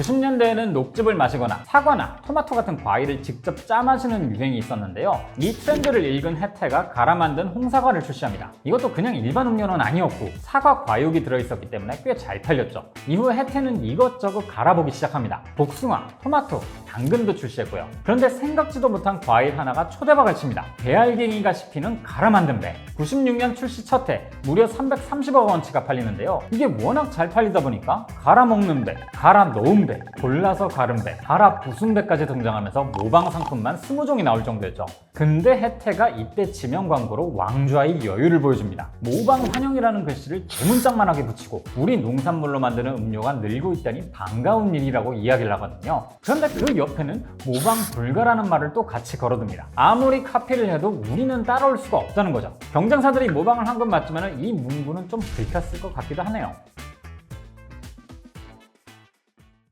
90년대에는 녹즙을 마시거나 사과나 토마토 같은 과일을 직접 짜 마시는 유행이 있었는데요. 이 트렌드를 읽은 혜태가 갈아 만든 홍사과를 출시합니다. 이것도 그냥 일반 음료는 아니었고 사과 과육이 들어있었기 때문에 꽤 잘 팔렸죠. 이후 혜태는 이것저것 갈아보기 시작합니다. 복숭아, 토마토, 당근도 출시했고요. 그런데 생각지도 못한 과일 하나가 초대박을 칩니다. 배알갱이가 씹히는 갈아 만든 배. 96년 출시 첫 해 무려 330억 원치가 팔리는데요. 이게 워낙 잘 팔리다 보니까 갈아 먹는 배, 갈아 넣은 배, 골라서 가른 배, 갈아 부순 배까지 등장하면서 모방 상품만 20종이 나올 정도였죠. 근데 혜태가 이때 지명 광고로 왕좌의 여유를 보여줍니다. 모방 환영이라는 글씨를 대문짝만하게 붙이고 우리 농산물로 만드는 음료가 늘고 있다니 반가운 일이라고 이야기를 하거든요. 그런데 그 옆에는 모방 불가라는 말을 또 같이 걸어둡니다. 아무리 카피를 해도 우리는 따라올 수가 없다는 거죠. 경쟁사들이 모방을 한 건 맞지만 이 문구는 좀 들켰을 것 같기도 하네요.